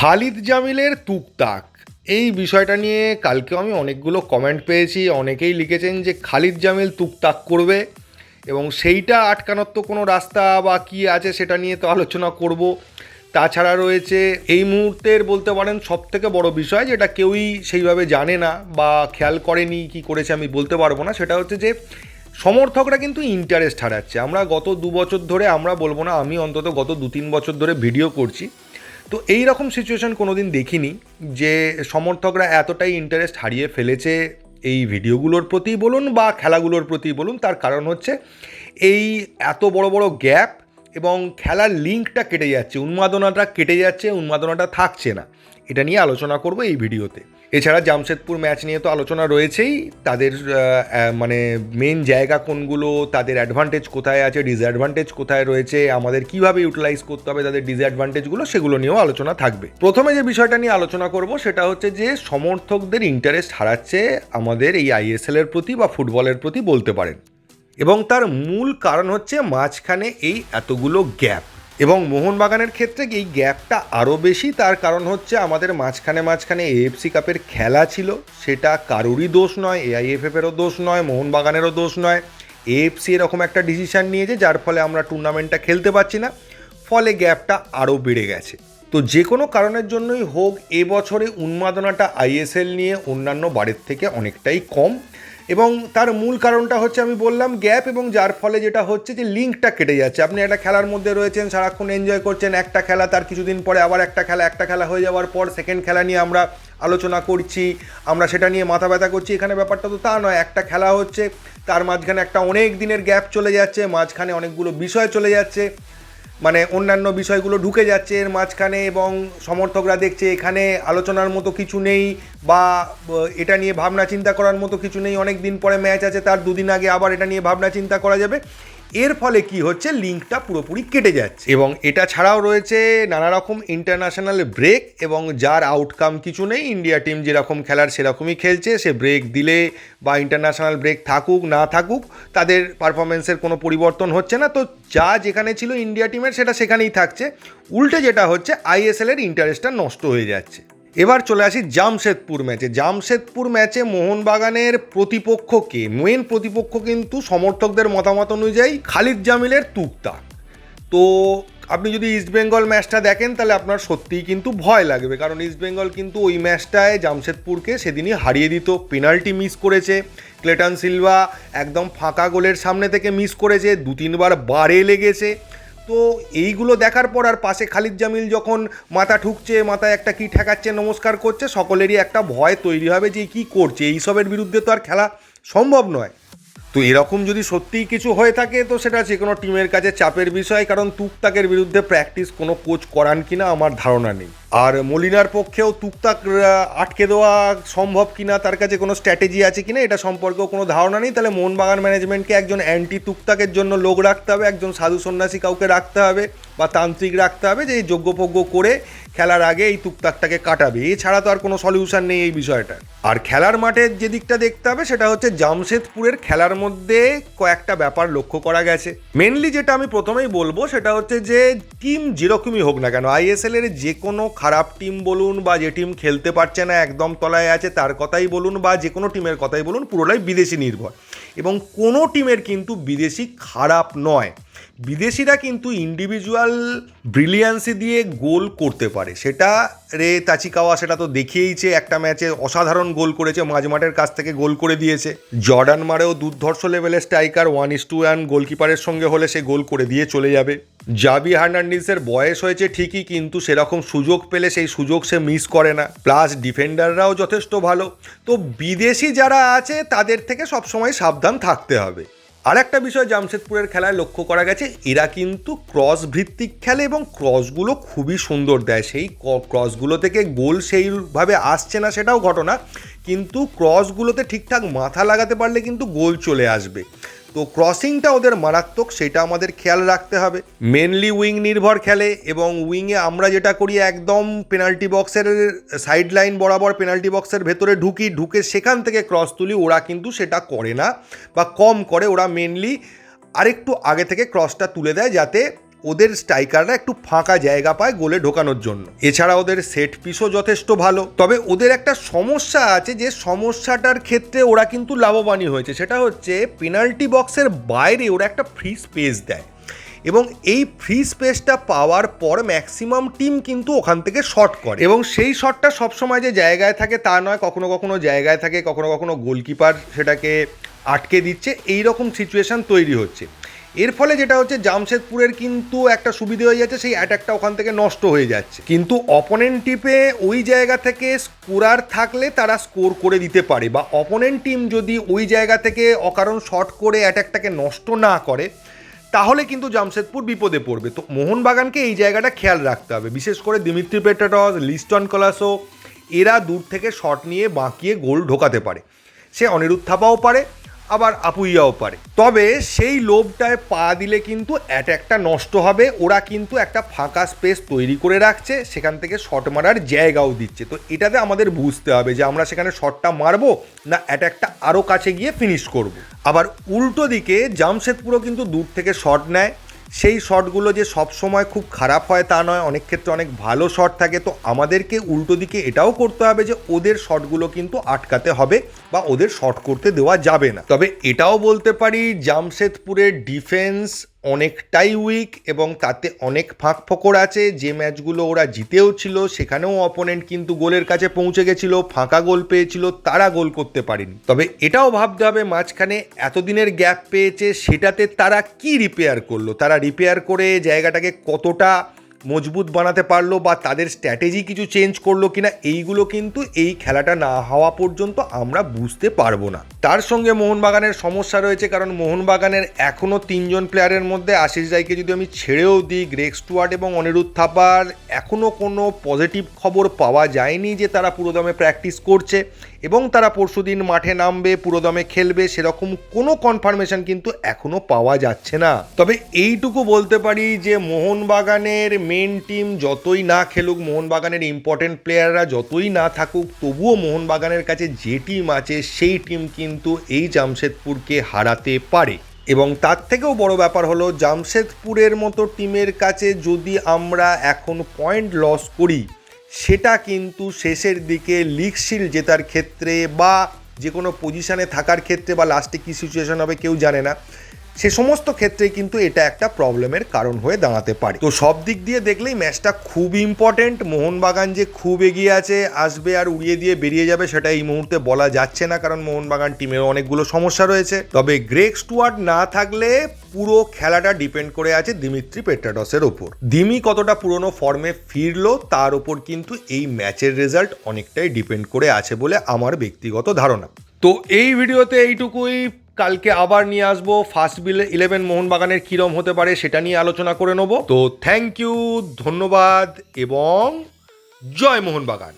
খালিদ জামিলের তুকতাক। এই বিষয়টা নিয়ে কালকেও আমি অনেকগুলো কমেন্ট পেয়েছি, অনেকেই লিখেছেন যে খালিদ জামিল তুকতাক করবে এবং সেইটা আটকানোর তো কোনো রাস্তা বা কী আছে সেটা নিয়ে তো আলোচনা করব। তাছাড়া রয়েছে এই মুহূর্তের বলতে পারেন সব থেকে বড় বিষয় যেটা কেউই সেইভাবে জানে না বা খেয়াল করেনি কি করেছে আমি বলতে পারব না, সেটা হচ্ছে যে সমর্থকরা কিন্তু ইন্টারেস্ট হারাচ্ছে। আমরা গত দু বছর ধরে, আমরা বলব না, আমি অন্তত গত দু তিন বছর ধরে ভিডিও করছি। তো এই রকম সিচুয়েশন কোনো দিন দেখিনি যে সমর্থকরা এতটাই ইন্টারেস্ট হারিয়ে ফেলেছে এই ভিডিওগুলোর প্রতি বলুন বা খেলাগুলোর প্রতি বলুন, তার কারণ হচ্ছে এই এত বড় বড় গ্যাপ এবং খেলার লিঙ্কটা কেটে যাচ্ছে, উন্মাদনাটা কেটে যাচ্ছে, উন্মাদনাটা থাকছে না। এটা নিয়ে আলোচনা করব এই ভিডিওতে। এছাড়া জামশেদপুর ম্যাচ নিয়ে তো আলোচনা রয়েছেই। তাদের মানে মেন জায়গা কোনগুলো, তাদের অ্যাডভান্টেজ কোথায় আছে ডিসঅ্যাডভান্টেজ কোথায় রয়েছে, আমাদের কীভাবে ইউটিলাইজ করতে হবে তাদের ডিসঅ্যাডভান্টেজগুলো সেগুলো নিয়েও আলোচনা থাকবে। প্রথমে যে বিষয়টা নিয়ে আলোচনা করব, সেটা হচ্ছে যে সমর্থকদের ইন্টারেস্ট হারাচ্ছে আমাদের এই আইএসএল এর প্রতি বা ফুটবলের প্রতি বলতে পারেন। এবং তার মূল কারণ হচ্ছে মাঝখানে এই এতগুলো গ্যাপ এবং মোহনবাগানের ক্ষেত্রে এই গ্যাপটা আরও বেশি? তার কারণ হচ্ছে আমাদের মাঝখানে মাঝখানে এএফসি কাপের খেলা ছিল। সেটা কারোরই দোষ নয় এআইএফএফেরও দোষ নয়, মোহনবাগানেরও দোষ নয়। এএফসি এরকম একটা ডিসিশন নিয়েছে, যার ফলে আমরা টুর্নামেন্টটা খেলতে পারছি না। ফলে গ্যাপটা আরও বেড়ে গেছে। তো যে কোনো কারণের জন্যই হোক এবছরে উন্মাদনাটা আইএসএল নিয়ে অন্যান্য বারের থেকে অনেকটাই কম। এবং তার মূল কারণটা হচ্ছে আমি বললাম গ্যাপ এবং যার ফলে যেটা হচ্ছে যে লিঙ্কটা কেটে যাচ্ছে। আপনি একটা খেলার মধ্যে রয়েছেন, সারাক্ষণ এনজয় করছেন, একটা খেলা, তার কিছুদিন পরে আবার একটা খেলা একটা খেলা হয়ে যাওয়ার পর সেকেন্ড খেলা নিয়ে আমরা আলোচনা করছি, আমরা সেটা নিয়ে মাথা ব্যথা করছি। এখানে ব্যাপারটা তো তা নয়, একটা খেলা হচ্ছে, তার মাঝখানে একটা অনেক দিনের গ্যাপ চলে যাচ্ছে, মাঝখানে অনেকগুলো বিষয় চলে যাচ্ছে। মানে অন্যান্য বিষয়গুলো ঢুকে যাচ্ছে এর মাঝখানে এবং সমর্থকরা দেখছে এখানে আলোচনার মতো কিছু নেই বা এটা নিয়ে ভাবনা চিন্তা করার মতো কিছু নেই। অনেক দিন পরে ম্যাচ আছে, তার দুদিন আগে আবার এটা নিয়ে ভাবনা চিন্তা করা যাবে। এর ফলে কি হচ্ছে? লিঙ্কটা পুরোপুরি কেটে যাচ্ছে। এবং এটা ছাড়াও রয়েছে নানা রকম ইন্টারন্যাশনাল ব্রেক এবং যার আউটকাম কিছু নেই। ইন্ডিয়া টিম যেরকম খেলার সেরকমই খেলছে। সে ব্রেক দিলে বা ইন্টারন্যাশনাল ব্রেক থাকুক, না থাকুক, তাদের পারফরমেন্সের কোনো পরিবর্তন হচ্ছে না। তো যা যেখানে ছিল ইন্ডিয়া টিমের সেটা সেখানেই থাকছে। উল্টে যেটা হচ্ছে আইএসএলের ইন্টারেস্টটা নষ্ট হয়ে যাচ্ছে। এবার চলে আসি জামশেদপুর ম্যাচে। জামশেদপুর ম্যাচে মোহনবাগানের প্রতিপক্ষকে মেন প্রতিপক্ষ কিন্তু সমর্থকদের মতামত অনুযায়ী খালিদ জামিলের তুকতাক তো আপনি যদি ইস্টবেঙ্গল ম্যাচটা দেখেন, তাহলে আপনার সত্যিই কিন্তু ভয় লাগবে। কারণ ইস্টবেঙ্গল কিন্তু ওই ম্যাচটায় জামশেদপুরকে সেদিনই হারিয়ে দিত। পেনাল্টি মিস করেছে। ক্লেটন সিলভা একদম ফাঁকা গোলের সামনে থেকে মিস করেছে। দু তিনবার বারে লেগেছে। তো এইগুলো দেখার পর আর পাশে খালিদ জামিল যখন মাথা ঠুকছে, মাথায় একটা কী ঠেকাচ্ছে, নমস্কার করছে, সকলেরই একটা ভয় তৈরি হবে যে কি করছে। এইসবের বিরুদ্ধে তো আর খেলা সম্ভব নয়। তো এরকম যদি সত্যিই কিছু হয়ে থাকে, তো সেটা যে কোনো টিমের কাছে চাপের বিষয়, কারণ তুকতাকের বিরুদ্ধে প্র্যাকটিস কোনো কোচ করান কিনা আমার ধারণা নেই। আর মলিনার পক্ষেও তুকতাক আটকে দেওয়া সম্ভব কিনা, তার কাছে কোনো স্ট্র্যাটেজি আছে কিনা, এটা সম্পর্কেও কোনো ধারণা নেই। তাহলে মোহনবাগান ম্যানেজমেন্টকে একজন অ্যান্টি তুকতাকের জন্য লোক রাখতে হবে, একজন সাধু সন্ন্যাসী কাউকে রাখতে হবে বা তান্ত্রিক রাখতে হবে যে এই যোগ্যপজ্ঞ করে খেলার আগে এই তুকতাকটাকে কাটাবে। এছাড়া তো আর কোনো সলিউশন নেই এই বিষয়টা। আর খেলার মাঠের যে দিকটা দেখতে হবে, সেটা হচ্ছে জামশেদপুরের খেলার মধ্যে কয়েকটা ব্যাপার লক্ষ্য করা গেছে। মেনলি যেটা আমি প্রথমেই বলব, সেটা হচ্ছে যে টিম যেরকমই হোক না কেন আইএসএল এর যে কোনো খারাপ টিম বলুন বা যে টিম খেলতে পারছে না, একদম তলায় আছে, তার কথাই বলুন বা যে কোনো টিমের কথাই বলুন, পুরোটাই বিদেশি নির্ভর। এবং কোনো টিমের কিন্তু বিদেশি খারাপ নয়। বিদেশিরা কিন্তু ইন্ডিভিজুয়াল ব্রিলিয়ান্সি দিয়ে গোল করতে পারে। সেটা রে তাচিকাওয়া, সেটা তো দেখিয়েইছে একটা ম্যাচে অসাধারণ গোল করেছে মাঝমাঠের কাছ থেকে গোল করে দিয়েছে। জর্ডান মারেও দুর্ধর্ষ লেভেলের striker one is to one গোলকিপারের সঙ্গে হলে সে গোল করে দিয়ে চলে যাবে। জাবি হার্নান্ডিসের বয়স হয়েছে ঠিকই, কিন্তু সেরকম সুযোগ পেলে সেই সুযোগ সে মিস করে না। প্লাস ডিফেন্ডাররাও যথেষ্ট ভালো। তো বিদেশি যারা আছে, তাদের থেকে সবসময় সাবধান থাকতে হবে। আর একটা বিষয় জামশেদপুরের খেলায় লক্ষ্য করা গেছে, এরা কিন্তু ক্রস ভিত্তিক খেলে এবং ক্রসগুলো খুবই সুন্দর দেয়। সেই ক্রসগুলো থেকে গোল সেইভাবে আসছে না, সেটাও ঘটনা। কিন্তু ক্রসগুলোতে ঠিকঠাক মাথা লাগাতে পারলে কিন্তু গোল চলে আসবে। তো ক্রসিংটা ওদের মারাত্মক, সেটা আমাদের খেয়াল রাখতে হবে। মেনলি উইং নির্ভর খেলে এবং উইংয়ে আমরা যেটা করি, একদম পেনাল্টি বক্সের সাইড লাইন বরাবর পেনাল্টি বক্সের ভেতরে ঢুকি, ঢুকে সেখান থেকে ক্রস তুলি, ওরা কিন্তু সেটা করে না বা কম করে, ওরা মেনলি আরেকটু আগে থেকে ক্রসটা তুলে দেয় যাতে ওদের স্ট্রাইকাররা একটু ফাঁকা জায়গা পায় গোলে ঢোকানোর জন্য। এছাড়া ওদের সেট পিসও যথেষ্ট ভালো। তবে ওদের একটা সমস্যা আছে যে, সমস্যাটার ক্ষেত্রে ওরা কিন্তু লাভবানই হয়েছে। সেটা হচ্ছে পেনাল্টি বক্সের বাইরে ওরা একটা ফ্রি স্পেস দেয়। এবং এই ফ্রি স্পেসটা পাওয়ার পর ম্যাক্সিমাম টিম কিন্তু ওখান থেকে শট করে। এবং সেই শটটা সবসময় যে জায়গায় থাকে তা নয়, কখনো কখনো জায়গায় থাকে, কখনো কখনো গোলকিপার সেটাকে আটকে দিচ্ছে। এই রকম সিচুয়েশান তৈরি হচ্ছে। এর ফলে যেটা হচ্ছে, জামশেদপুরের কিন্তু একটা সুবিধে হয়ে যাচ্ছে, সেই অ্যাটাকটা ওখান থেকে নষ্ট হয়ে যাচ্ছে। কিন্তু অপোনেন্ট টিপে ওই জায়গা থেকে স্কোরার থাকলে তারা স্কোর করে দিতে পারে বা অপোনেন্ট টিম যদি ওই জায়গা থেকে অকারণ শট করে অ্যাটাকটাকে নষ্ট না করে, তাহলে কিন্তু জামশেদপুর বিপদে পড়বে। তো মোহনবাগানকে এই জায়গাটা খেয়াল রাখতে হবে। বিশেষ করে দিমিত্রি পেটাটস, লিস্টন কলাসো, এরা দূর থেকে শট নিয়ে বাঁকিয়ে গোল ঢোকাতে পারে। সে অনিরুদ্ধ থাপাও পারে আবার আপুইয়াও পারে তবে সেই লোভটায় পা দিলে কিন্তু অ্যাট্যাকটা নষ্ট হবে, ওরা কিন্তু একটা ফাঁকা স্পেস তৈরি করে রাখছে, সেখান থেকে শট মারার জায়গাও দিচ্ছে তো এটাতে আমাদের বুঝতে হবে যে আমরা সেখানে শটটা মারবো না অ্যাট্যাকটা আরও কাছে গিয়ে ফিনিশ করব। আবার উল্টো দিকে জামশেদপুরও কিন্তু দূর থেকে শট নেয় সেই শটগুলো যে সব সময় খুব খারাপ হয় তা নয়, অনেক ক্ষেত্রে অনেক ভালো শট থাকে। তো আমাদেরকে উল্টো দিকে এটাও করতে হবে যে ওদের শটগুলো কিন্তু আটকাতে হবে বা ওদের শট করতে দেওয়া যাবে না। তবে এটাও বলতে পারি, জামশেদপুরের ডিফেন্স অনেকটাই উইক এবং তাতে অনেক ফাঁক ফোকর আছে। যে ম্যাচগুলো ওরা জিতেও ছিল, সেখানেও অপোনেন্ট কিন্তু গোলের কাছে পৌঁছে গেছিল, ফাঁকা গোল পেয়েছিল, তারা গোল করতে পারেনি। তবে এটাও ভাবতে হবে, মাঝখানে এতদিনের গ্যাপ পেয়েছে, সেটাতে তারা কি রিপেয়ার করল? তারা রিপেয়ার করে জায়গাটাকে কতটা মজবুত বানাতে পারল বা তাদের স্ট্র্যাটেজি কিছু চেঞ্জ করল কিনা, এইগুলো কিন্তু এই খেলাটা না হওয়া পর্যন্ত আমরা বুঝতে পারব না। তার সঙ্গে মোহনবাগানের সমস্যা রয়েছে, কারণ মোহনবাগানের এখনও তিনজন প্লেয়ারের মধ্যে আশিস রায়কে যদি আমি ছেড়েও দিই গ্রেক স্টুয়ার্ট এবং অনিরুদ্ধ থাপার এখনও কোনো পজিটিভ খবর পাওয়া যায়নি যে তারা পুরোদমে প্র্যাকটিস করছে এবং তারা পরশুদিন মাঠে নামবে পুরোদমে খেলবে, সেরকম কোনো কনফার্মেশন কিন্তু এখনও পাওয়া যাচ্ছে না। তবে এইটুকু বলতে পারি যে মোহনবাগানের মেন টিম যতই না খেলুক, মোহনবাগানের ইম্পর্টেন্ট প্লেয়াররা যতই না থাকুক, তবুও মোহনবাগানের কাছে যে টিম আছে, সেই টিম কিন্তু এই জামশেদপুরকে হারাতে পারে। এবং তার থেকেও বড় ব্যাপার হলো, জামশেদপুরের মতো টিমের কাছে যদি আমরা এখন পয়েন্ট লস করি, সেটা কিন্তু শেষের দিকে লিগ শিল জেতার ক্ষেত্রে বা যে কোনো পজিশানে থাকার ক্ষেত্রে বা লাস্টে কী সিচুয়েশন হবে কেউ জানে না। সে সমস্ত ক্ষেত্রে কিন্তু এটা একটা প্রবলেমের কারণ হয়ে দাঁড়াতে পারে। তো সব দিক দিয়ে দেখলেই ম্যাচটা খুব ইম্পর্টেন্ট মোহনবাগান যে খুব এগিয়ে আছে, আসবে আর উড়িয়ে দিয়ে বেরিয়ে যাবে সেটা এই মুহূর্তে বলা যাচ্ছে না, কারণ মোহনবাগান টিমের অনেকগুলো সমস্যা রয়েছে। তবে গ্রেক স্টুয়ার্ড না থাকলে পুরো খেলাটা ডিপেন্ড করে আছে দিমিত্রি পেট্রাডসের ওপর। দিমি কতটা পুরনো ফর্মে ফিরলো, তার ওপর কিন্তু এই ম্যাচের রেজাল্ট অনেকটাই ডিপেন্ড করে আছে বলে আমার ব্যক্তিগত ধারণা। তো এই ভিডিওতে এইটুকুই। কালকে আবার নিয়ে আসব। ফার্স্ট বিল ইলেভেন মোহনবাগানের কীরম হতে পারে সেটা নিয়ে আলোচনা করে নেব। তো থ্যাংক ইউ ধন্যবাদ এবং জয় মোহনবাগান।